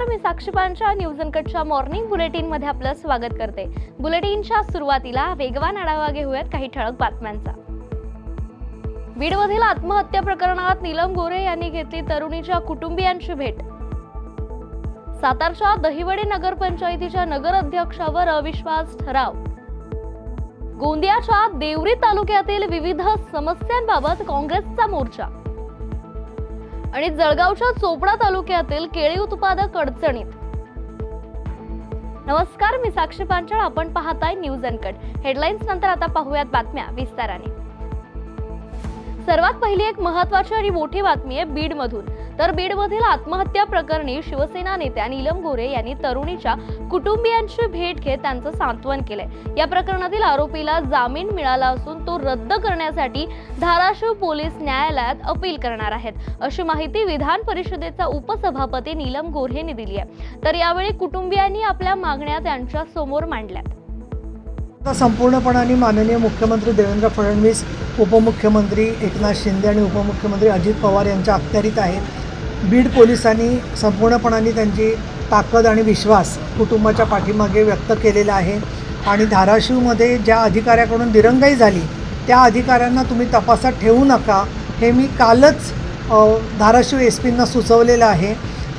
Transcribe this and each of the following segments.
नमस्कार मी साक्षीपांच्या news अनकटच्या morning बुलेटिनमध्ये आपलं स्वागत करते. बुलेटिनच्या सुरुवातीला वेगवान आढावा घेऊयात काही ठळक बातम्यांचा. बीडमधील आत्महत्या प्रकरणात नीलम गोरे यांनी घेतली तरुणीच्या कुटुंबियांची भेट. सातारच्या दहिवडे नगरपंचायतीच्या नगराध्यक्षावर अविश्वास ठराव. गोंदियाच्या देवरी तालुक्यातील विविध समस्यांबाबत काँग्रेसचा मोर्चा. आणि जळगावच्या चोपडा तालुक्यातील केळी उत्पादक अडचणीत. नमस्कार मी साक्षी पांचाळ. आपण पाहताय न्यूज अनकट हेडलाईन्स नंतर आता पाहूयात बातम्या विस्ताराने. सर्वात पहिली एक महत्वाची आणि मोठी बातमी आहे बीडमधून. तर बीडमधील आत्महत्या प्रकरणी शिवसेना नेत्या नीलम गोरे यांनी तरुणीच्या कुटुंबियांची भेट घेत त्यांचं सांत्वन केलंय. या प्रकरणातील आरोपीला जामीन मिळाला असून तो रद्द करण्यासाठी धाराशिव पोलीस न्यायालयात अपील करणार आहेत. अशी माहिती विधान परिषदेचा उपसभापती नीलम गोऱ्हेंनी दिली आहे. तर यावेळी कुटुंबियांनी आपल्या मागण्या त्यांच्यासमोर मांडल्यात. आता संपूर्णपणाने माननीय मुख्यमंत्री देवेंद्र फडणवीस उपमुख्यमंत्री एकनाथ शिंदे आणि उपमुख्यमंत्री अजित पवार यांच्या अखत्यारीत आहे बीड पोलिसांनी संपूर्णपणाने त्यांची ताकद आणि विश्वास कुटुंबाच्या पाठीमागे व्यक्त केलेला आहे. आणि धाराशिवमध्ये ज्या अधिकाऱ्याकडून दिरंगाई झाली त्या अधिकाऱ्यांना तुम्ही तपासात ठेवू नका हे मी कालच धाराशिव एस पींना सुचवलेलं आहे.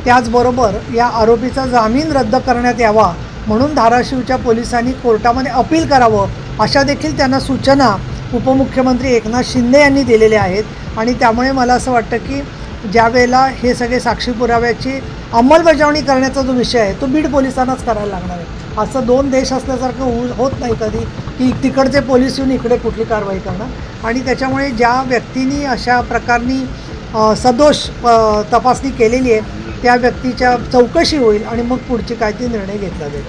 त्याचबरोबर या आरोपीचा जामीन रद्द करण्यात यावा म्हणून धाराशिवच्या पोलिसांनी कोर्टामध्ये अपील करावं अशा देखील त्यांना सूचना उपमुख्यमंत्री एकनाथ शिंदे यांनी दिलेल्या आहेत. आणि त्यामुळे मला असं वाटतं की ज्या वेळेला हे सगळे साक्षी पुराव्याची अंमलबजावणी करण्याचा जो विषय आहे तो बीड पोलिसांनाच करायला लागणार आहे. असं दोन देश असल्यासारखं होऊ होत नाही कधी की तिकडचे पोलीस येऊन इकडे कुठली कारवाई करणार. आणि त्याच्यामुळे ज्या व्यक्तींनी अशा प्रकारनी सदोष तपासणी केलेली आहे त्या व्यक्तीच्या चौकशी होईल आणि मग पुढची काय ती निर्णय घेतला जाईल.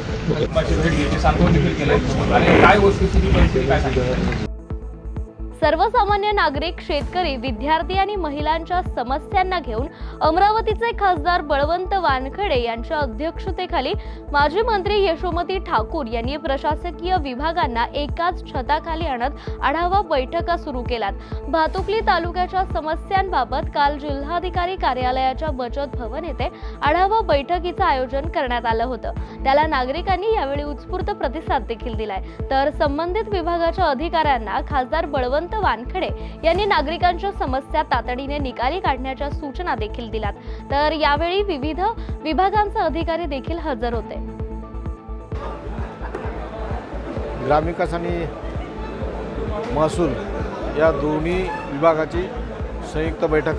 सर्वसामान्य नागरिक शेतकरी विद्यार्थी आणि महिलांच्या समस्यांना घेऊन अमरावतीचे खासदार बळवंत वानखडे यांच्या अध्यक्षतेखाली माजी मंत्री यशोमती ठाकूर यांनी प्रशासकीय विभागांना एकाच छताखाली आणत आढावा बैठका सुरू केल्यात. भातुकली तालुक्याच्या समस्यांबाबत काल जिल्हाधिकारी कार्यालयाच्या बचत भवन येथे आढावा बैठकीचं आयोजन करण्यात आलं होतं. त्याला नागरिकांनी यावेळी उत्स्फूर्त प्रतिसाद देखील दिलाय. तर संबंधित विभागाच्या अधिकाऱ्यांना खासदार बळवंत वानखडे यांनी नागरिकांच्या समस्या तातडीने निकाली काढण्याच्या सूचना देखील दिल्यात. तर यावेळी विविध विभागांचे अधिकारी देखील हजर होते. ग्रामविकास आणि महसूल या दोन्ही विभागाची संयुक्त बैठक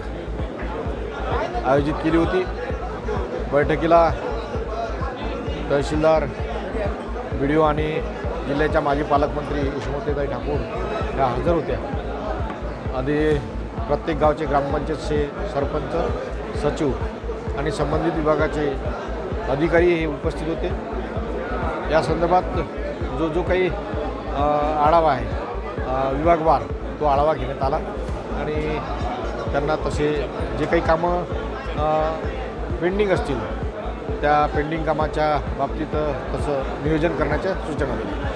आयोजित केली होती. बैठकीला तहसीलदार बी डी ओ आणि जिल्ह्याच्या माजी पालकमंत्री यशोमतीताई ठाकूर ह्या हजर होत्या. आधी प्रत्येक गावचे ग्रामपंचायतचे सरपंच सचिव आणि संबंधित विभागाचे अधिकारी हे उपस्थित होते. या संदर्भात जो जो काही आढावा आहे विभागवार तो आढावा घेण्यात आला आणि त्यांना तसे जे काही कामं पेंडिंग असतील त्या पेंडिंग कामाच्या बाबतीत तसं नियोजन करण्याच्या सूचना दिल्या.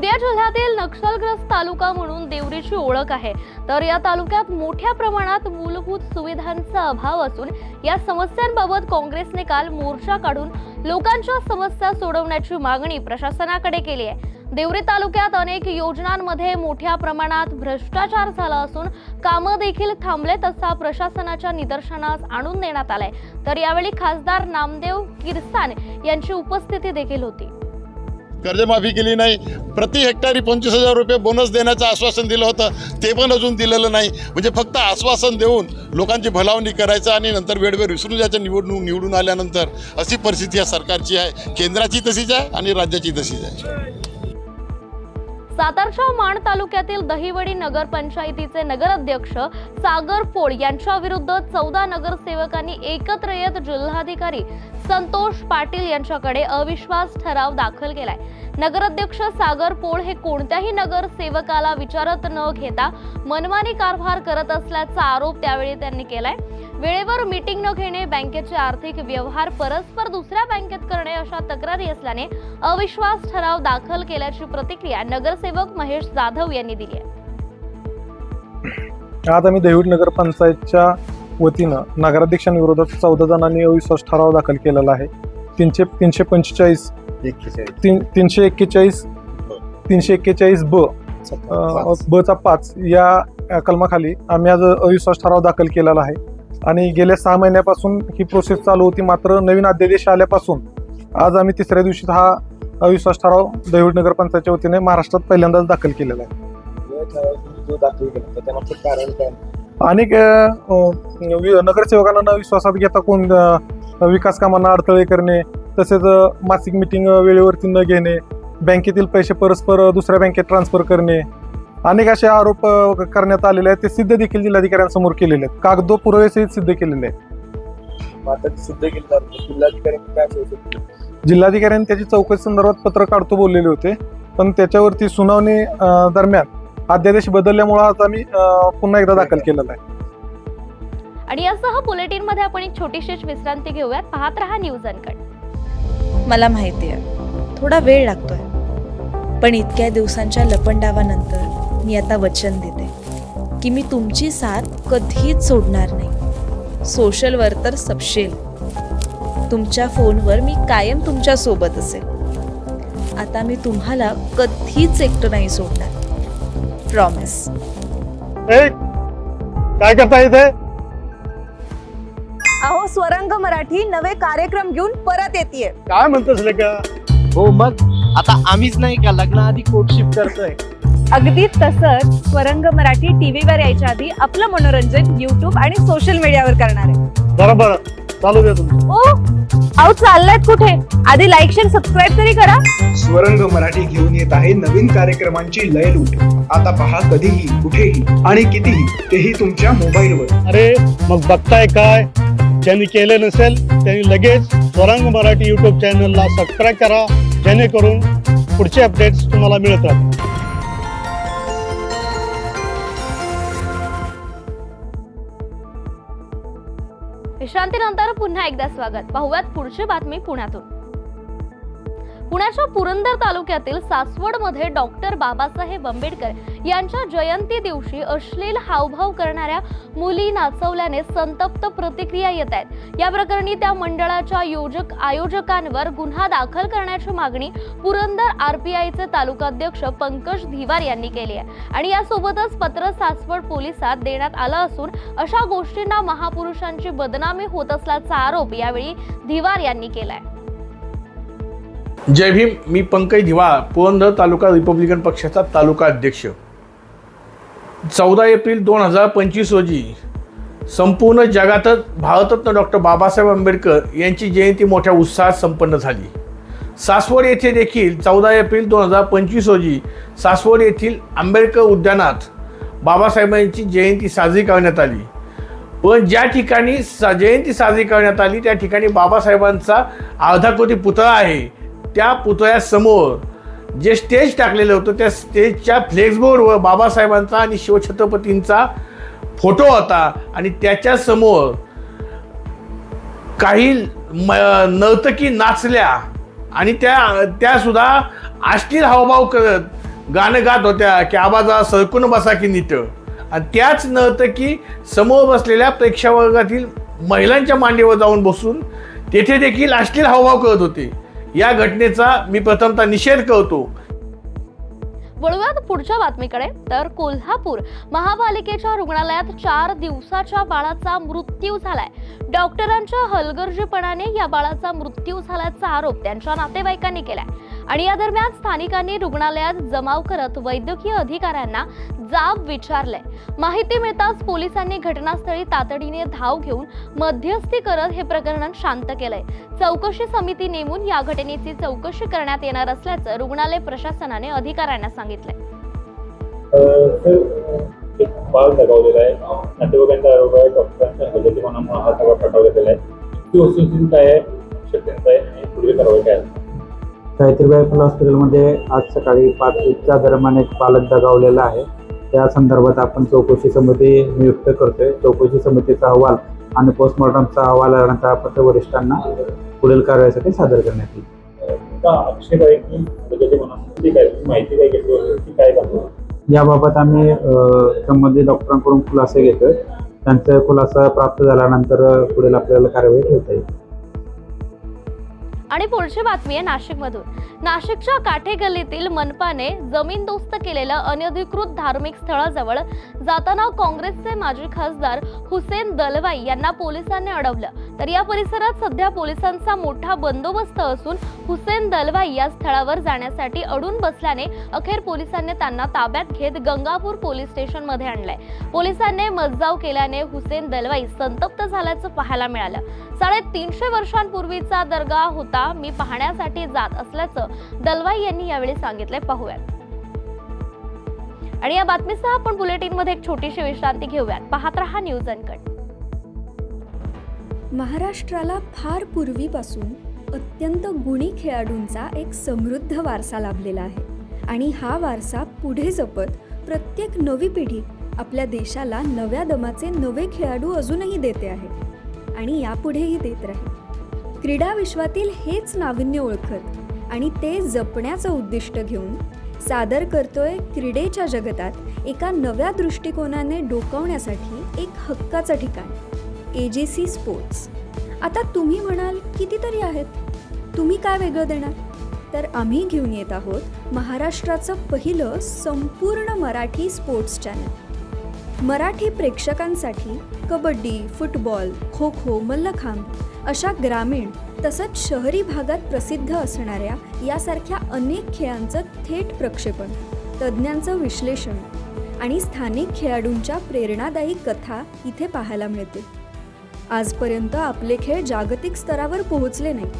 गोंदिया जिल्ह्यातील नक्षलग्रस्त तालुका म्हणून देवरीची ओळख आहे. तर या तालुक्यात मोठ्या प्रमाणात मूलभूत सुविधांचा अभाव असून या समस्यांबाबत काँग्रेसने काल मोर्चा काढून लोकांच्या समस्या सोडवण्याची मागणी प्रशासनाकडे केली आहे. देवरी तालुक्यात अनेक योजनांमध्ये मोठ्या प्रमाणात भ्रष्टाचार झाला असून कामं देखील थांबलेत असा प्रशासनाच्या निदर्शनास आणून देण्यात आलाय. तर यावेळी खासदार नामदेव किरसान यांची उपस्थिती देखील होती. कर्जमाफी केली नाही. प्रति हेक्टारी पंचवीस हजार रुपये बोनस देण्याचं आश्वासन दिलं होतं. ते पण अजून दिलेलं नाही. म्हणजे फक्त आश्वासन देऊन लोकांची भलावणी करायचं आणि नंतर वेळवेळ विसरून जायचं निवडणूक निवडून आल्यानंतर अशी परिस्थिती या सरकारची आहे. केंद्राची तशीच आहे आणि राज्याची तशीच आहे. सातारच्या माण तालुक्यातील दहिवडी नगरपंचायतीचे नगराध्यक्ष सागर पोळ यांच्या विरुद्ध चौदा नगरसेवकांनी एकत्र येत जिल्हाधिकारी संतोष पाटील यांच्याकडे अविश्वास ठराव दाखल केलाय. नगराध्यक्ष सागर पोळ हे कोणत्याही नगरसेवकाला विचारत न घेता मनमानी कारभार करत असल्याचा आरोप त्यावेळी त्यांनी केलाय. वेळेवर मीटिंग न घेणे बँकेचे आर्थिक व्यवहार परस्पर दुसऱ्या बँकेत करणे अशा तक्रारी असल्याने अविश्वास ठराव दाखल केल्याची प्रतिक्रिया नगरसेवक महेश जाधव यांनी दिली आहे. आज आम्ही देवूट नगरपंचायतच्या वतीनं नगराध्यक्षांविरोधात चौदा जणांनी अविश्वास ठराव दाखल केलेला आहे. तीनशे तीनशे पंचेचाळीस तीन तीनशे एक्केचाळीस तीनशे एक्केचाळीस ब बचा पाच या कलमाखाली आम्ही आज अविश्वास ठराव दाखल केलेला आहे. आणि गेल्या सहा महिन्यापासून ही प्रोसेस चालू होती मात्र नवीन अध्यादेश आल्यापासून आज आम्ही तिसऱ्या दिवशी हा अविश्वास ठराव दैवड नगरपंचायतच्या वतीने महाराष्ट्रात पहिल्यांदाच दाखल केलेला आहे. अनेक नगरसेवकांना न विश्वासात घेता कोण विकास कामांना अडथळे करणे तसेच मासिक मिटिंग वेळेवरती न घेणे बँकेतील पैसे परस्पर दुसऱ्या बँकेत ट्रान्सफर करणे अनेक असे आरोप करण्यात आलेले आहेत. ते सिद्ध देखील जिल्हाधिकाऱ्यांसमोर केलेले आहेत. कागदो पुरावेसहित सिद्ध केलेले आहेत. जिल्हाधिकाऱ्यांनी त्याची चौकशी संदर्भात पत्र काढतो बोललेले होते. पण त्याच्यावरती सुनावणी दरम्यान अध्यादेश बदलल्यामुळे आज आम्ही पुन्हा एकदा दाखल केलेला आहे. आणि यासह बुलेटिनमध्ये आपण एक छोटीशी विश्रांती घेऊयात. पाहत रहा न्यूज अनकट. मला माहिती आहे. थोडा वेळ लागतोय. पण इतक्या दिवसांच्या लपंडावानंतर मी आता वचन देते. की मी तुमची साथ कधीच सोडणार नाही. सोशलवर तर सपशेल. तुमच्या फोनवर मी कायम तुमच्यासोबत असेल. आता मी तुम्हाला कधीच एकटं नाही सोडणार. प्रॉमिस काय करता इथे? अहो स्वरंग मराठी नवे कार्यक्रम घेऊन परत येते काय म्हणतोस का हो मग. आता आम्हीच नाही का लग्नाआधी शिफ्ट करतोय? अगदी तसंच स्वरंग मराठी टीव्हीवर यायच्या आधी आपलं मनोरंजन युट्यूब आणि सोशल मीडियावर करणार आहे. बरोबर चालू दे तुम्ही. ओ अहो चाललायत कुठे? आधी लाईक शेअर सबस्क्राईब तरी करा. स्वरंग मराठी घेऊन येत आहे नवीन कार्यक्रमांची लयलूट आता पहा कधीही कुठेही आणि कितीही तेही तुमच्या मोबाईलवर अरे मग बघताय काय? ज्यांनी केलं नसेल त्यांनी लगेच स्वरंग मराठी युट्यूब चॅनलला सबस्क्राईब करा. जेणेकरून पुढचे अपडेट्स तुम्हाला मिळत राहतील. विश्रांतीनंतर पुन्हा एकदा स्वागत. पाहुयात पुढची बातमी पुण्यातून. पुण्याच्या पुरंदर तालुक्यातील सासवडमध्ये डॉक्टर बाबासाहेब आंबेडकर यांच्या जयंती दिवशी अश्लील हावभाव करणाऱ्या मुली नाचवल्याने संतप्त प्रतिक्रिया येत आहेत. या प्रकरणी त्या मंडळाच्या योजक आयोजकांवर गुन्हा दाखल करण्याची मागणी पुरंदर आरपीआयचे तालुकाध्यक्ष पंकज धिवार यांनी केली आहे. आणि यासोबतच पत्र सासवड पोलिसात देण्यात आलं असून अशा गोष्टींना महापुरुषांची बदनामी होत असल्याचा आरोप यावेळी धिवार यांनी केलाय. जय भीम मी पंकज धिवाळ पुरंदर तालुका रिपब्लिकन पक्षाचा तालुका अध्यक्ष. चौदा एप्रिल दोन हजार पंचवीस रोजी संपूर्ण जगातच भारतरत्न डॉक्टर बाबासाहेब आंबेडकर यांची जयंती मोठ्या उत्साहात संपन्न झाली. सासवड येथे देखील चौदा एप्रिल दोन हजार पंचवीस रोजी सासवड येथील आंबेडकर उद्यानात बाबासाहेबांची जयंती साजरी करण्यात आली. पण ज्या ठिकाणी सा जयंती साजरी करण्यात आली त्या ठिकाणी बाबासाहेबांचा अर्धा कोटी पुतळा आहे. त्या पुतळ्यासमोर जे स्टेज टाकलेलं होतं त्या स्टेजच्या फ्लेक्सबोर्डवर बाबासाहेबांचा आणि शिवछत्रपतींचा फोटो होता. आणि त्याच्यासमोर काही म नर्तकी नाचल्या. आणि त्या त्यासुद्धा अश्लील हावभाव करत गाणं गात होत्या की आबाजा सरकून बसा की नीट. आणि त्याच नर्तकी समोर बसलेल्या प्रेक्षावर्गातील महिलांच्या मांडीवर जाऊन बसून तेथे देखील अश्लील हावभाव करत होते. या घटनेचा मी प्रथमतः निषेध करतो. वळूयात पुढच्या बातमीकडे. तर कोल्हापूर महापालिकेच्या रुग्णालयात चार दिवसाच्या बाळाचा मृत्यू झालाय. डॉक्टरांच्या हलगर्जीपणाने या बाळाचा मृत्यू झाल्याचा आरोप त्यांच्या नातेवाईकांनी केलाय. आणि या दरम्यान स्थानिकांनी रुग्णालयात जमाव करत वैद्यकीय अधिकाऱ्यांना जाब विचारलंय. माहिती मिळताच पोलिसांनी घटनास्थळी तातडीने धाव घेऊन मध्यस्थी करत हे प्रकरण शांत केलंय. चौकशी समिती नेमून या घटनेची चौकशी करण्यात येणार असल्याचं रुग्णालय प्रशासनाने अधिकाऱ्यांना सांगितलंय. दगावलेला आहे. नातेवाईकांचा आरोप आहे डॉक्टरांच्या हा सगळा आहे ती वस्तुस्थिती काय आहे शक्यता आहे आणि पुढील कारवाई काय आहे सावित्रीबाई फुले हॉस्पिटलमध्ये आज सकाळी पाच एकच्या दरम्यान एक पालक दगावलेला आहे. त्या संदर्भात आपण चौकशी समिती नियुक्त करतोय. चौकशी समितीचा अहवाल आणि पोस्टमॉर्टमचा अहवाल आल्यानंतर वरिष्ठांना पुढील कारवाईसाठी सादर करण्यात येईल. याबाबत आम्ही संबंधित डॉक्टरांकडून खुलासे घेतोय. त्यांचा खुलासा प्राप्त झाल्यानंतर पुढील आपल्याला कारवाई ठेवता येईल. आणि पुढची बातमी आहे नाशिकमधून. नाशिकच्या काठे गल्लीतील मनपाने जमीनदोस्त केलेलं अनधिकृत धार्मिक स्थळाजवळ जाताना काँग्रेसचे माजी खासदार हुसेन दलवाई यांना पोलिसांनी अडवलं. तर या परिसरात सध्या पोलिसांचा मोठा बंदोबस्त असून हुसेन दलवाई या स्थळावर जाण्यासाठी अडून बसल्याने अखेर पोलिसांनी त्यांना ताब्यात घेत गंगापूर पोलीस स्टेशनमध्ये आणलंय. पोलिसांनी मज्जाव केल्याने हुसेन दलवाई संतप्त झाल्याचं पाहायला मिळालं. साडेतीनशे वर्षांपूर्वीचा दर्गा होता मी पाहण्यासाठी जात असल्याचं दलवाई यांनी यावेळी सांगितलंय. पाहूयात. आणि या बातमीसह आपण बुलेटिनमध्ये एक छोटीशी विश्रांती घेऊयात. पाहत रहा न्यूज अनकट. महाराष्ट्राला फार पूर्वीपासून अत्यंत गुणी खेळाडूंचा एक समृद्ध वारसा लाभलेला आहे. आणि हा वारसा पुढे जपत प्रत्येक नवी पिढी आपल्या देशाला नव्या दमाचे नवे खेळाडू अजूनही देते आहे. आणि यापुढेही देत राहील. क्रीडा विश्वातील हेच नाविन्य ओळखत आणि ते जपण्याचं उद्दिष्ट घेऊन सादर करतोय क्रीडेच्या जगतात एका नव्या दृष्टिकोनाने डोकावण्यासाठी एक हक्काचं ठिकाण. ए जे सी स्पोर्ट्स आता तुम्ही म्हणाल कितीतरी आहेत? तुम्ही काय वेगळं देणार? तर आम्ही घेऊन येत आहोत महाराष्ट्राचं पहिलं संपूर्ण मराठी स्पोर्ट्स चॅनल मराठी प्रेक्षकांसाठी कबड्डी फुटबॉल खो खो मल्लखांब अशा ग्रामीण तसंच शहरी भागात प्रसिद्ध असणाऱ्या यासारख्या अनेक खेळांचं थेट प्रक्षेपण तज्ज्ञांचं विश्लेषण आणि स्थानिक खेळाडूंच्या प्रेरणादायी कथा इथे पाहायला मिळते. आजपर्यंत आपले खेळ जागतिक स्तरावर पोहोचले नाही.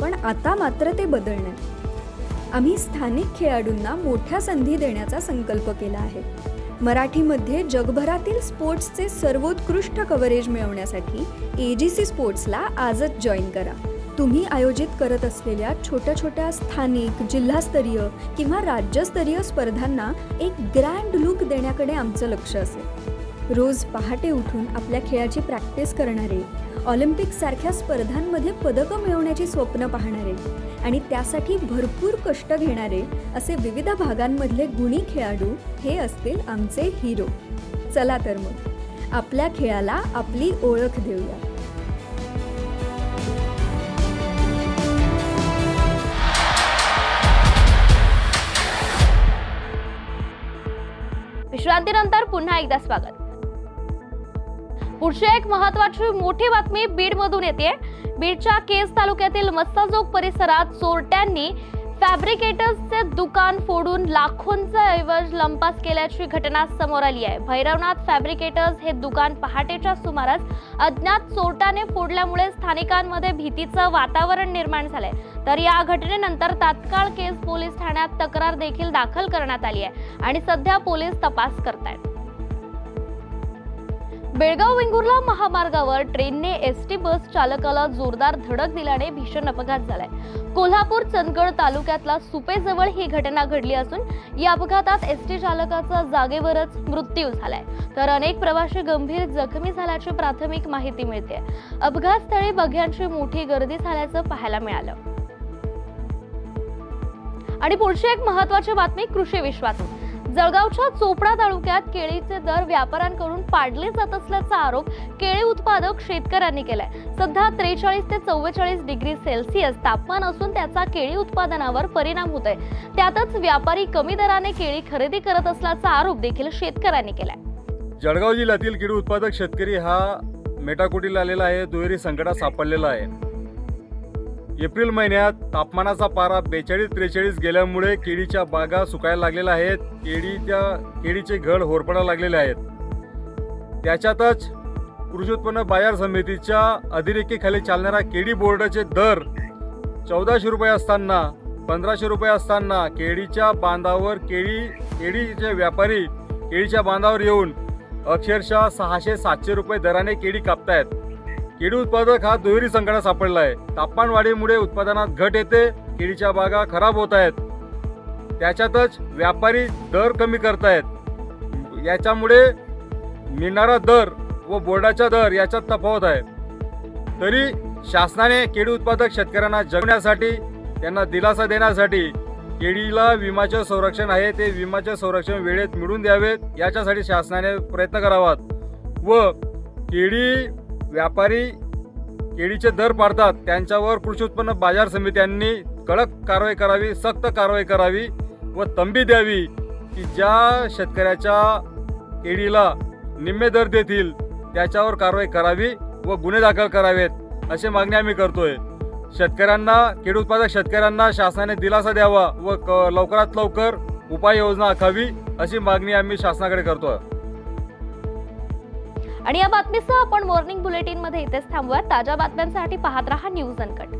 पण आता मात्र ते बदलणार. आम्ही स्थानिक खेळाडूंना मोठ्या संधी देण्याचा संकल्प केला आहे. मराठीमध्ये जगभरातील स्पोर्ट्सचे सर्वोत्कृष्ट कव्हरेज मिळवण्यासाठी ए जी सी स्पोर्ट्सला आजच जॉईन करा. तुम्ही आयोजित करत असलेल्या छोट्या छोट्या स्थानिक जिल्हास्तरीय किंवा राज्यस्तरीय स्पर्धांना एक ग्रँड लुक देण्याकडे आमचं लक्ष असेल. रोज पहाटे उठून आपल्या खेळाची प्रॅक्टिस करणारे ऑलिम्पिकसारख्या स्पर्धांमध्ये पदकं मिळवण्याची स्वप्न पाहणारे आणि त्यासाठी भरपूर कष्ट घेणारे असे विविध भागांमधले गुणी खेळाडू हे असतील आमचे हिरो चला तर मग आपल्या खेळाला आपली ओळख देऊया. विश्रांतीनंतर पुन्हा एकदा स्वागत. पुढची एक महत्वाची मोठी बातमी बीड मधून येते. बीडच्या केस तालुक्यातील मस्ताजोग परिसरात चोरट्यांनी फॅब्रिकेटर्सचे दुकान फोडून लाखोंचा ऐवज लंपास केल्याची घटना समोर आली आहे. भैरवनाथ फॅब्रिकेटर्स हे दुकान पहाटेच्या सुमारास अज्ञात चोरट्याने फोडल्यामुळे स्थानिकांमध्ये भीतीचं वातावरण निर्माण झालंय. तर या घटनेनंतर तात्काळ केस पोलीस ठाण्यात तक्रार देखील दाखल करण्यात आली आहे आणि सध्या पोलीस तपास करतायत. बेळगाव वेंगुर्ला महामार्गावर ट्रेनने एस टी बस चालकाला जोरदार धडक दिल्याने भीषण अपघात झालाय. कोल्हापूर चंदगड तालुक्यातला सुपेजवळ ही घटना घडली असून या अपघातात एस टी चालकाचा जागेवरच मृत्यू झालाय. तर अनेक प्रवासी गंभीर जखमी झाल्याची प्राथमिक माहिती मिळते. अपघातस्थळी बघ्यांची मोठी गर्दी झाल्याचं पाहायला मिळालं. आणि पुढची एक महत्वाची बातमी कृषी विश्वातून. जळगावच्या चोपडा तालुक्यात केळीचे दर व्यापाऱ्यांकडून पाडले जात असल्याचा आरोप केळी उत्पादक शेतकऱ्यांनी केलाय. सध्या त्रेचाळीस ते चव्वेचाळीस डिग्री सेल्सिअस तापमान असून त्याचा केळी उत्पादनावर परिणाम होत आहे. त्यातच व्यापारी कमी दराने केळी खरेदी करत असल्याचा आरोप देखील शेतकऱ्यांनी केलाय. जळगाव जिल्ह्यातील केळी उत्पादक शेतकरी हा मेटाकुटीला आलेला आहे दुहेरी संकटात सापडलेला आहे. एप्रिल महिन्यात तापमानाचा पारा बेचाळीस त्रेचाळीस गेल्यामुळे केळीच्या बागा सुकायला लागलेल्या आहेत. केळीच्या केळीचे घड होरपडा लागलेले आहेत. त्याच्यातच कृषी उत्पन्न बाजार समितीच्या अधिरेखेखाली चालणाऱ्या केळी बोर्डाचे दर चौदाशे रुपये असताना पंधराशे रुपये असताना केळीच्या बांधावर केळी केळीचे व्यापारी केळीच्या बांधावर येऊन अक्षरशः सहाशे सातशे रुपये दराने केळी कापतायत. केळी उत्पादक हा दुहेरी संकटात सापडला आहे तापमान वाढीमुळे उत्पादनात घट येते केळीच्या बागा खराब होत आहेत. त्याच्यातच व्यापारी दर कमी करतायत. याच्यामुळे मिळणारा दर व बोर्डाचा दर याच्यात तफावत आहे. तरी शासनाने केळी उत्पादक शेतकऱ्यांना जगण्यासाठी त्यांना दिलासा देण्यासाठी केळीला विमाचे संरक्षण आहे ते विमाचे संरक्षण वेळेत मिळून द्यावेत याच्यासाठी शासनाने प्रयत्न करावात. व केळी व्यापारी केळीचे दर पाडतात त्यांच्यावर कृषी उत्पन्न बाजार समित्यांनी कडक कारवाई करावी सक्त कारवाई करावी व तंबी द्यावी की ज्या शेतकऱ्याच्या केळीला निम्मे दर देतील त्याच्यावर कारवाई करावी व गुन्हे दाखल करावेत अशी मागणी आम्ही करतोय. शेतकऱ्यांना केळी उत्पादक शेतकऱ्यांना शासनाने दिलासा द्यावा व क लवकरात लवकर उपाययोजना आखावी अशी मागणी आम्ही शासनाकडे करतोय. आणि या बातमीसह आपण मॉर्निंग बुलेटिनमध्ये इथेच थांबूया ताज्या बातम्यांसाठी पाहत रहा न्यूज अनकट.